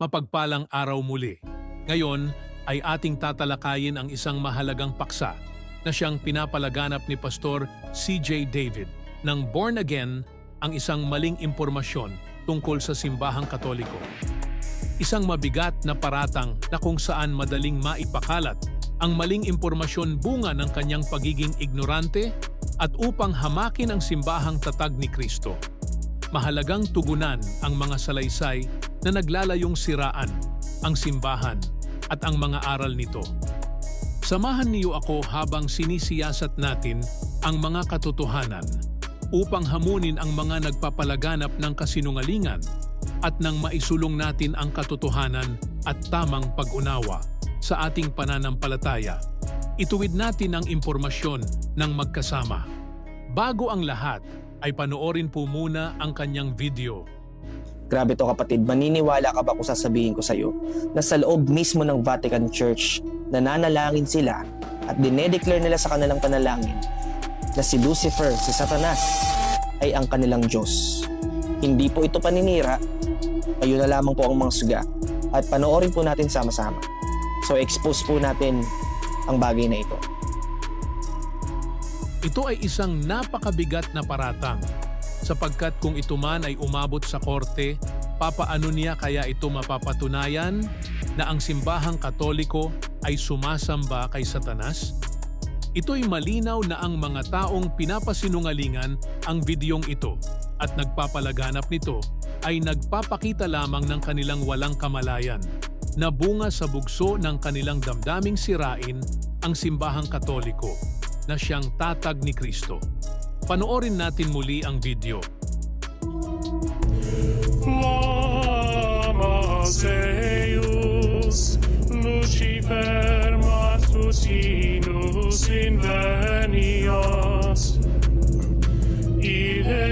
Mapagpalang araw muli. Ngayon ay ating tatalakayin ang isang mahalagang paksa na siyang pinapalaganap ni Pastor CJ David ng Born Again ang isang maling impormasyon tungkol sa simbahang katoliko. Isang mabigat na paratang na kung saan madaling maipakalat ang maling impormasyon bunga ng kanyang pagiging ignorante at upang hamakin ang simbahang tatag ni Kristo. Mahalagang tugunan ang mga salaysay na naglalayong siraan ang simbahan at ang mga aral nito. Samahan niyo ako habang sinisiyasat natin ang mga katotohanan upang hamunin ang mga nagpapalaganap ng kasinungalingan at nang maisulong natin ang katotohanan at tamang pag-unawa sa ating pananampalataya. Ituwid natin ang impormasyon ng magkasama. Bago ang lahat, ay panoorin po muna ang kanyang video. Grabe to kapatid, maniniwala ka ba kung sasabihin ko sa'yo na sa loob mismo ng Vatican Church, nananalangin sila at dinedeclare nila sa kanilang panalangin na si Lucifer, si Satanas, ay ang kanilang Diyos. Hindi po ito paninira, ayun na lamang po ang mga suga. At panoorin po natin sama-sama. So expose po natin ang bagay na ito. Ito ay isang napakabigat na paratang sapagkat kung ito man ay umabot sa korte, papaano niya kaya ito mapapatunayan na ang simbahang katoliko ay sumasamba kay Satanas? Ito'y malinaw na ang mga taong pinapasinungalingan ang videong ito at nagpapalaganap nito ay nagpapakita lamang ng kanilang walang kamalayan na bunga sa bugso ng kanilang damdaming sirain ang simbahang katoliko na siyang tatag ni Kristo. Panoorin natin muli ang video. Deus, Lucifer matutinus invenias. Ide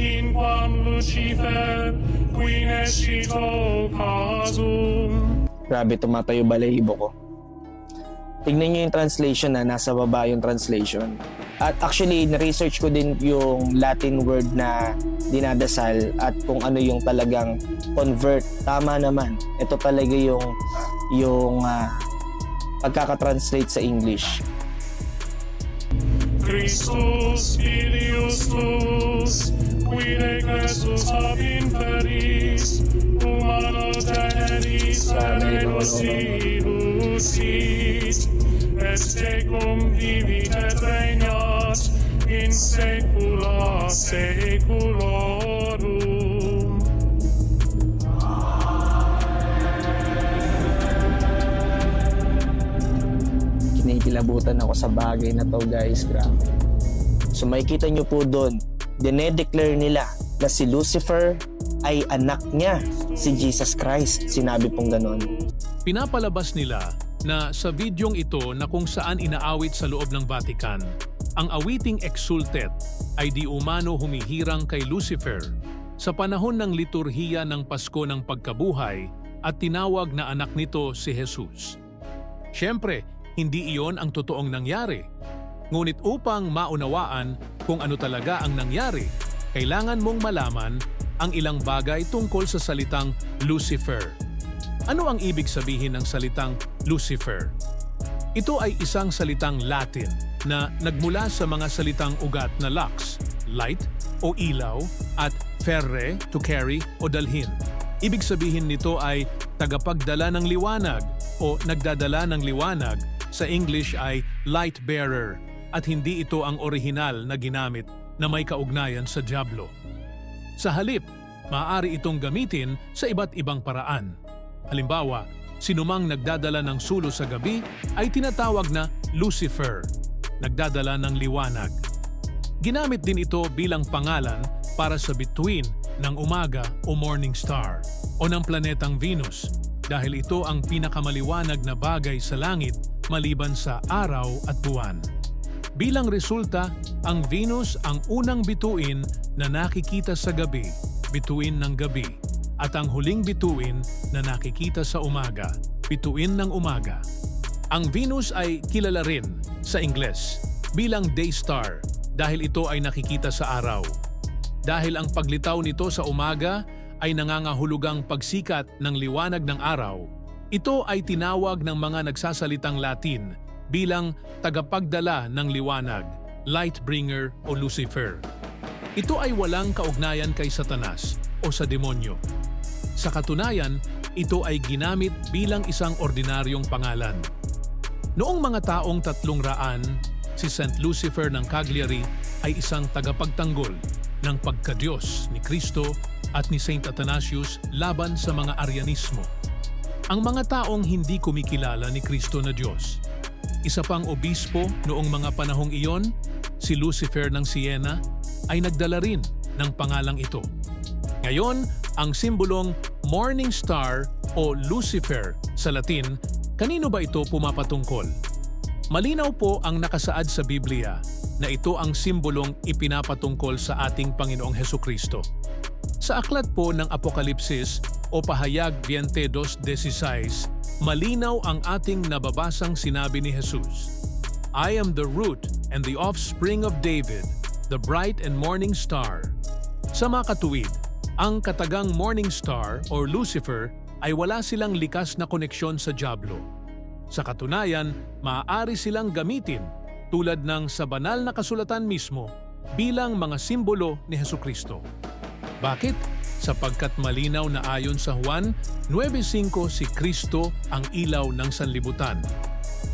in quam Lucifer, qui nescito casum. Grabe, tumatayo balahibo ko. Tignan nyo yung translation na nasa baba yung translation. At actually, na-research ko din yung Latin word na dinadasal at kung ano yung talagang convert. Tama naman. Ito talaga yung yung ah, pagkakatranslate sa English. Christus filius tuus, qui decressus ab inferis, humano generis anegosilus is, et tecum vivit et regnat in saecula saeculorum. kinikilabutan ako sa bagay na to guys, grabe. So makikita nyo po doon, dinedeclare nila na si Lucifer ay anak niya, si Jesus Christ. Sinabi pong ganon. Pinapalabas nila na sa videong ito na kung saan inaawit sa loob ng Vatican, ang awiting Exultet ay di umano humihirang kay Lucifer sa panahon ng liturhiya ng Pasko ng Pagkabuhay at tinawag na anak nito si Jesus. Siyempre, hindi iyon ang totoong nangyari. Ngunit upang maunawaan kung ano talaga ang nangyari, kailangan mong malaman ang ilang bagay tungkol sa salitang Lucifer. Ano ang ibig sabihin ng salitang Lucifer? Ito ay isang salitang Latin na nagmula sa mga salitang ugat na lux, light o ilaw, at ferre, to carry o dalhin. Ibig sabihin nito ay tagapagdala ng liwanag o nagdadala ng liwanag sa English ay light bearer at hindi ito ang orihinal na ginamit na may kaugnayan sa Diablo. Sa halip, maaari itong gamitin sa iba't ibang paraan. Halimbawa, sinumang nagdadala ng sulo sa gabi ay tinatawag na Lucifer, nagdadala ng liwanag. Ginamit din ito bilang pangalan para sa bituin ng umaga o morning star o ng planetang Venus dahil ito ang pinakamaliwanag na bagay sa langit maliban sa araw at buwan. Bilang resulta, ang Venus ang unang bituin na nakikita sa gabi, bituin ng gabi, at ang huling bituin na nakikita sa umaga, bituin ng umaga. Ang Venus ay kilala rin sa Ingles bilang day star dahil ito ay nakikita sa araw. Dahil ang paglitaw nito sa umaga ay nangangahulugang pagsikat ng liwanag ng araw, ito ay tinawag ng mga nagsasalitang Latin bilang tagapagdala ng liwanag, light bringer o Lucifer. Ito ay walang kaugnayan kay Satanas o sa demonyo. Sa katunayan, ito ay ginamit bilang isang ordinaryong pangalan. Noong mga taong tatlong raan, si Saint Lucifer ng Cagliari ay isang tagapagtanggol ng pagkadiyos ni Kristo at ni Saint Athanasius laban sa mga Arianismo. Ang mga taong hindi kumikilala ni Kristo na Diyos. Isa pang obispo noong mga panahong iyon, si Lucifer ng Siena, ay nagdala rin ng pangalang ito. Ngayon, ang simbolong morning star o Lucifer sa Latin, kanino ba ito pumapatungkol? Malinaw po ang nakasaad sa Biblia na ito ang simbolong ipinapatungkol sa ating Panginoong Heso Kristo. Sa aklat po ng Apokalipsis o Pahayag 22.16, malinaw ang ating nababasang sinabi ni Jesus. I am the root and the offspring of David, the bright and morning star. Sa mga katuwid, ang katagang morning star or Lucifer ay wala silang likas na koneksyon sa Diablo. Sa katunayan, maaari silang gamitin tulad ng sa banal na kasulatan mismo bilang mga simbolo ni Heso Kristo. Bakit? Sapagkat malinaw na ayon sa Juan 9.5 si Kristo ang ilaw ng sanlibutan.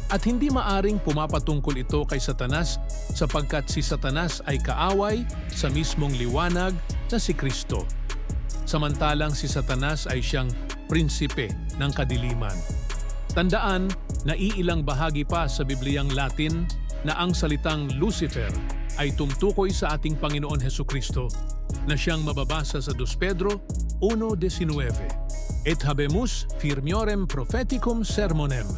At hindi maaring pumapatungkol ito kay Satanas sapagkat si Satanas ay kaaway sa mismong liwanag na si Kristo. Samantalang si Satanas ay siyang prinsipe ng kadiliman. Tandaan na iilang bahagi pa sa Bibliang Latin na ang salitang Lucifer ay tumtukoy sa ating Panginoon Heso Kristo na siyang mababasa sa 2 Pedro 1.19 Et habemus firmiorem propheticum sermonem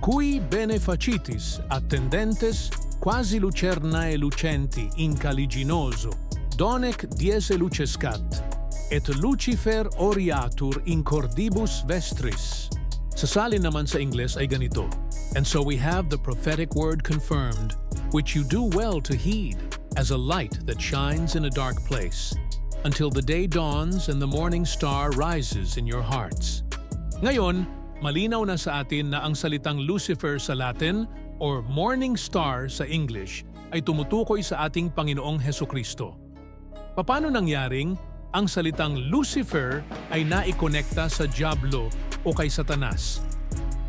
cui bene facitis attendentes quasi lucernae lucenti in caliginoso donec diese lucescat et lucifer oriatur in cordibus vestris sa salin naman sa Ingles ay ganito, And so we have the prophetic word confirmed, which you do well to heed, as a light that shines in a dark place, until the day dawns and the morning star rises in your hearts. Ngayon, malinaw na sa atin na ang salitang Lucifer sa Latin or morning star sa English ay tumutukoy sa ating Panginoong Heso Kristo. Paano nangyaring ang salitang Lucifer ay naikonekta sa Diablo o kay Satanas?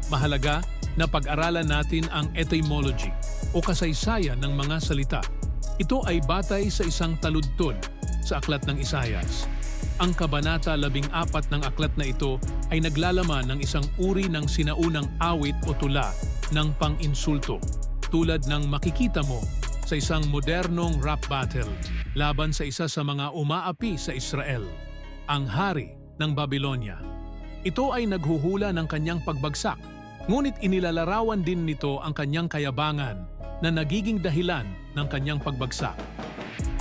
Mahalaga na pag-aralan natin ang etymology o kasaysayan ng mga salita. Ito ay batay sa isang taludtod sa aklat ng Isayas. Ang kabanata 14 ng aklat na ito ay naglalaman ng isang uri ng sinaunang awit o tula ng pang-insulto tulad ng makikita mo sa isang modernong rap battle laban sa isa sa mga umaapi sa Israel, ang hari ng Babylonia. Ito ay naghuhula ng kanyang pagbagsak, ngunit inilalarawan din nito ang kanyang kayabangan na nagiging dahilan ng kanyang pagbagsak.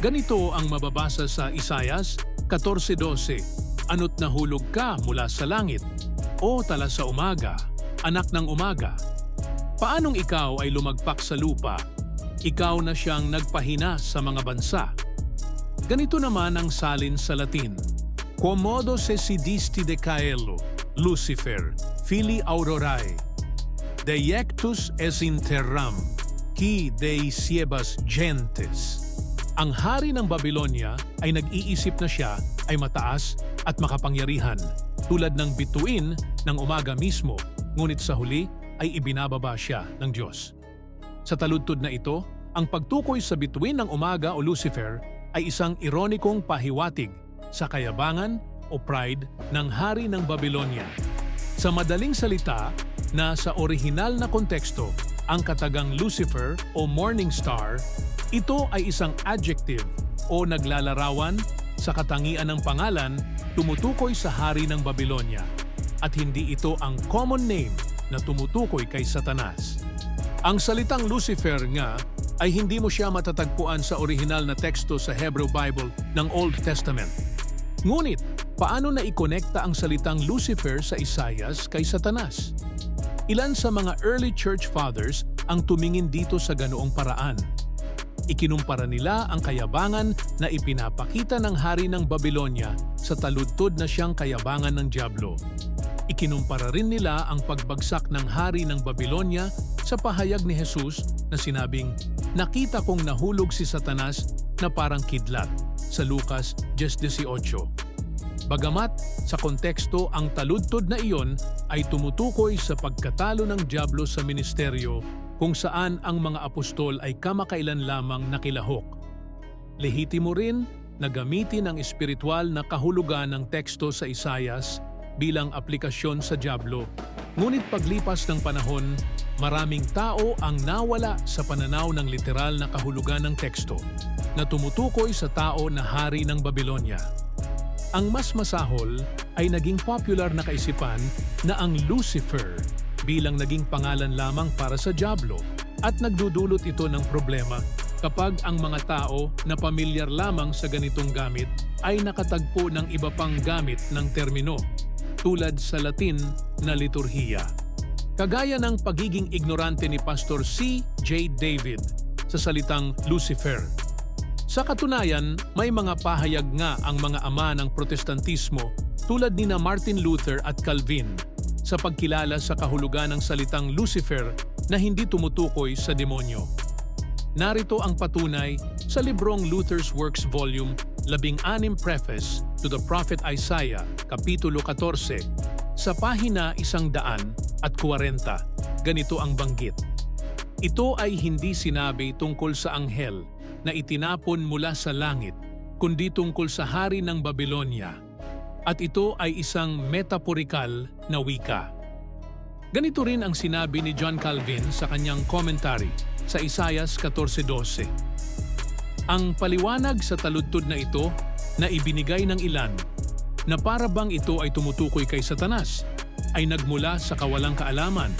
Ganito ang mababasa sa Isayas 14.12, Ano't nahulog ka mula sa langit, o tala sa umaga, anak ng umaga. Paanong ikaw ay lumagpak sa lupa ikaw na siyang nagpahina sa mga bansa. Ganito naman ang salin sa Latin. Quomodo se sidisti de caelo, Lucifer, fili aurorae. Deiectus es in terram, qui siebas gentes. Ang hari ng Babylonia ay nag-iisip na siya ay mataas at makapangyarihan, tulad ng bituin ng umaga mismo, ngunit sa huli ay ibinababa siya ng Diyos. Sa taludtod na ito, ang pagtukoy sa bituin ng umaga o Lucifer ay isang ironikong pahiwatig sa kayabangan o pride ng hari ng Babylonia. Sa madaling salita, na sa orihinal na konteksto, ang katagang Lucifer o morning star, ito ay isang adjective o naglalarawan sa katangian ng pangalan tumutukoy sa hari ng Babylonia at hindi ito ang common name na tumutukoy kay Satanas. Ang salitang Lucifer nga ay hindi mo siya matatagpuan sa orihinal na teksto sa Hebrew Bible ng Old Testament. Ngunit, paano na ikonekta ang salitang Lucifer sa Isaias kay Satanas? Ilan sa mga early church fathers ang tumingin dito sa ganoong paraan. Ikinumpara nila ang kayabangan na ipinapakita ng hari ng Babylonia sa taludtod na siyang kayabangan ng Diablo. Ikinumpara rin nila ang pagbagsak ng hari ng Babylonia sa pahayag ni Jesus na sinabing, Nakita kong nahulog si Satanas na parang kidlat sa Lucas 10.18. Bagamat sa konteksto ang taludtod na iyon ay tumutukoy sa pagkatalo ng Diablo sa ministeryo kung saan ang mga apostol ay kamakailan lamang nakilahok. Lehitimo rin na gamitin ang espiritual na kahulugan ng teksto sa Isayas bilang aplikasyon sa Diablo. Ngunit paglipas ng panahon, maraming tao ang nawala sa pananaw ng literal na kahulugan ng teksto na tumutukoy sa tao na hari ng Babylonia. Ang mas masahol ay naging popular na kaisipan na ang Lucifer bilang naging pangalan lamang para sa Diablo at nagdudulot ito ng problema kapag ang mga tao na pamilyar lamang sa ganitong gamit ay nakatagpo ng iba pang gamit ng termino tulad sa Latin na liturhiya. Kagaya ng pagiging ignorante ni Pastor C. J. David sa salitang Lucifer sa katunayan, may mga pahayag nga ang mga ama ng protestantismo tulad ni na Martin Luther at Calvin sa pagkilala sa kahulugan ng salitang Lucifer na hindi tumutukoy sa demonyo. Narito ang patunay sa librong Luther's Works Volume 16 Preface to the Prophet Isaiah, Kapitulo 14, sa pahina 100 at 40. Ganito ang banggit. Ito ay hindi sinabi tungkol sa anghel na itinapon mula sa langit, kundi tungkol sa hari ng Babylonia. At ito ay isang metaporikal na wika. Ganito rin ang sinabi ni John Calvin sa kanyang commentary sa Isaias 14.12. Ang paliwanag sa taludtod na ito na ibinigay ng ilan na para bang ito ay tumutukoy kay Satanas ay nagmula sa kawalang kaalaman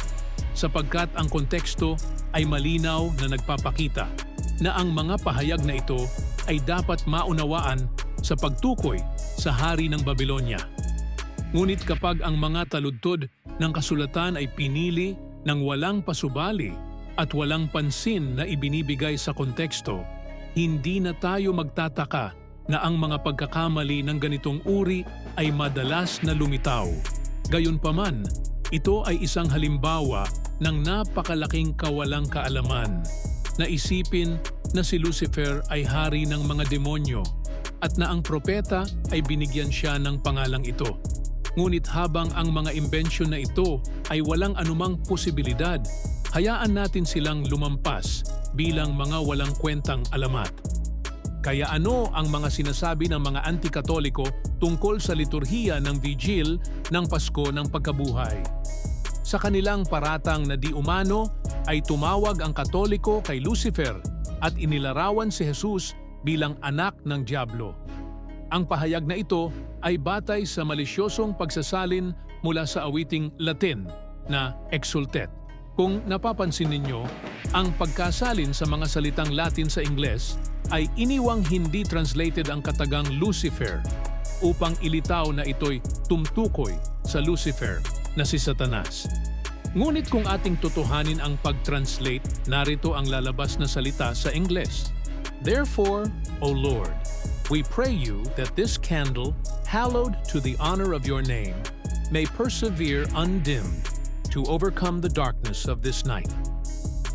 sapagkat ang konteksto ay malinaw na nagpapakita na ang mga pahayag na ito ay dapat maunawaan sa pagtukoy sa hari ng Babylonia. Ngunit kapag ang mga taludtod ng kasulatan ay pinili ng walang pasubali at walang pansin na ibinibigay sa konteksto, hindi na tayo magtataka na ang mga pagkakamali ng ganitong uri ay madalas na lumitaw. Gayunpaman, ito ay isang halimbawa ng napakalaking kawalang kaalaman na isipin na si Lucifer ay hari ng mga demonyo at na ang propeta ay binigyan siya ng pangalang ito. Ngunit habang ang mga imbensyon na ito ay walang anumang posibilidad, hayaan natin silang lumampas bilang mga walang kwentang alamat. Kaya ano ang mga sinasabi ng mga anti-katoliko tungkol sa liturhiya ng vigil ng Pasko ng Pagkabuhay? Sa kanilang paratang na di umano ay tumawag ang katoliko kay Lucifer at inilarawan si Jesus bilang anak ng Diablo. Ang pahayag na ito ay batay sa malisyosong pagsasalin mula sa awiting Latin na exultet. Kung napapansin ninyo, ang pagkasalin sa mga salitang Latin sa Ingles ay iniwang hindi translated ang katagang Lucifer upang ilitaw na ito'y tumtukoy sa Lucifer na si Satanas. Ngunit kung ating tutuhanin ang pag-translate, narito ang lalabas na salita sa Ingles. Therefore, O Lord, we pray you that this candle, hallowed to the honor of your name, may persevere undimmed to overcome the darkness of this night.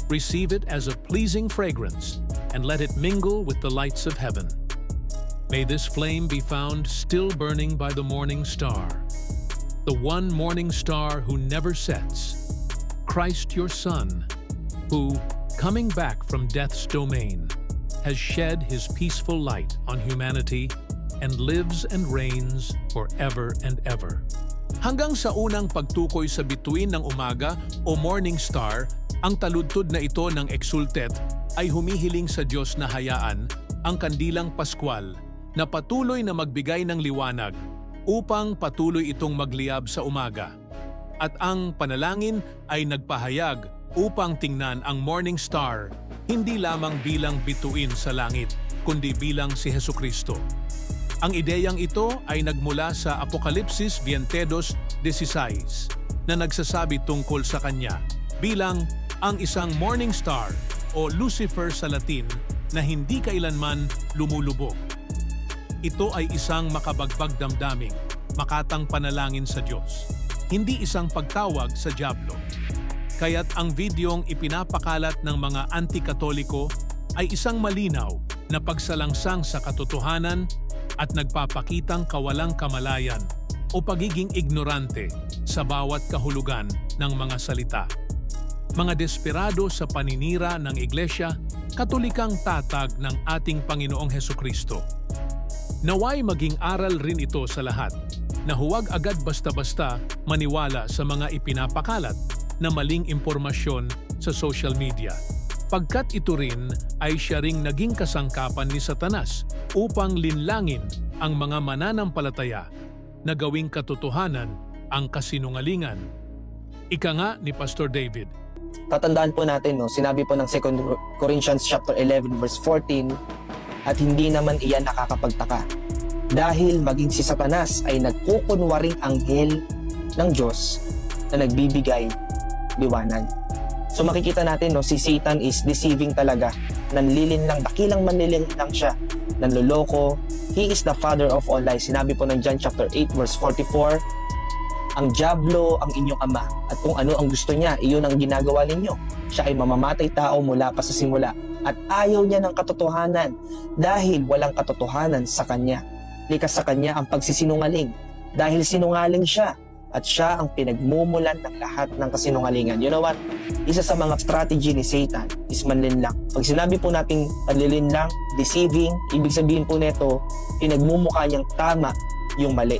Receive it as a pleasing fragrance, and let it mingle with the lights of heaven. May this flame be found still burning by the morning star, the one morning star who never sets, Christ your Son, who, coming back from death's domain, has shed his peaceful light on humanity and lives and reigns forever and ever. Hanggang sa unang pagtukoy sa bituin ng umaga o morning star, ang taludtod na ito ng exultet ay humihiling sa Diyos na hayaan ang kandilang Paskwal na patuloy na magbigay ng liwanag upang patuloy itong magliyab sa umaga at ang panalangin ay nagpahayag upang tingnan ang morning star hindi lamang bilang bituin sa langit, kundi bilang si Heso Kristo. Ang ideyang ito ay nagmula sa Apokalipsis 22.16 na nagsasabi tungkol sa kanya bilang ang isang morning star o Lucifer sa Latin na hindi kailanman lumulubog. ito ay isang makabagbag damdaming, makatang panalangin sa Diyos, hindi isang pagtawag sa Diablo. Kaya't ang videong ipinapakalat ng mga anti-katoliko ay isang malinaw na pagsalangsang sa katotohanan at nagpapakitang kawalang kamalayan o pagiging ignorante sa bawat kahulugan ng mga salita. Mga desperado sa paninira ng Iglesia, katolikang tatag ng ating Panginoong Heso Kristo. Naway maging aral rin ito sa lahat na huwag agad basta-basta maniwala sa mga ipinapakalat na maling impormasyon sa social media. Pagkat ito rin ay siya ring naging kasangkapan ni Satanas upang linlangin ang mga mananampalataya na gawing katotohanan ang kasinungalingan. Ika nga ni Pastor David, Tatandaan po natin, no, sinabi po ng 2 Corinthians chapter 11 verse 14, at hindi naman iyan nakakapagtaka. Dahil maging si Satanas ay nagkukunwaring anghel ng Diyos na nagbibigay liwanag. So makikita natin, no, si Satan is deceiving talaga. Nanlilin lang, dakilang manlilin lang siya. Nanloloko. He is the father of all lies. Sinabi po ng John chapter 8 verse 44, ang Diablo ang inyong ama at kung ano ang gusto niya, iyon ang ginagawa ninyo. Siya ay mamamatay tao mula pa sa simula at ayaw niya ng katotohanan dahil walang katotohanan sa kanya. Likas sa kanya ang pagsisinungaling dahil sinungaling siya at siya ang pinagmumulan ng lahat ng kasinungalingan. You know what? Isa sa mga strategy ni Satan is manlinlang. Pag sinabi po nating panlilinlang, deceiving, ibig sabihin po nito, pinagmumukha niyang tama yung mali.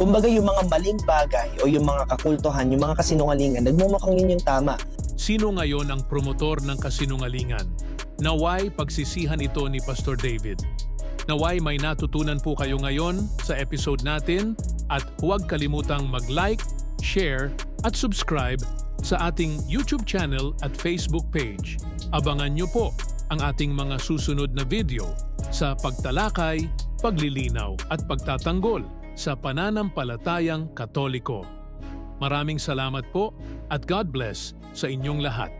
Kumbaga yung mga maling bagay o yung mga kakultuhan, yung mga kasinungalingan, nagmumukhang yun yung tama. Sino ngayon ang promotor ng kasinungalingan? Naway pagsisihan ito ni Pastor David. Naway may natutunan po kayo ngayon sa episode natin at huwag kalimutang mag-like, share at subscribe sa ating YouTube channel at Facebook page. Abangan nyo po ang ating mga susunod na video sa pagtalakay, paglilinaw at pagtatanggol sa pananampalatayang katoliko. Maraming salamat po at God bless sa inyong lahat.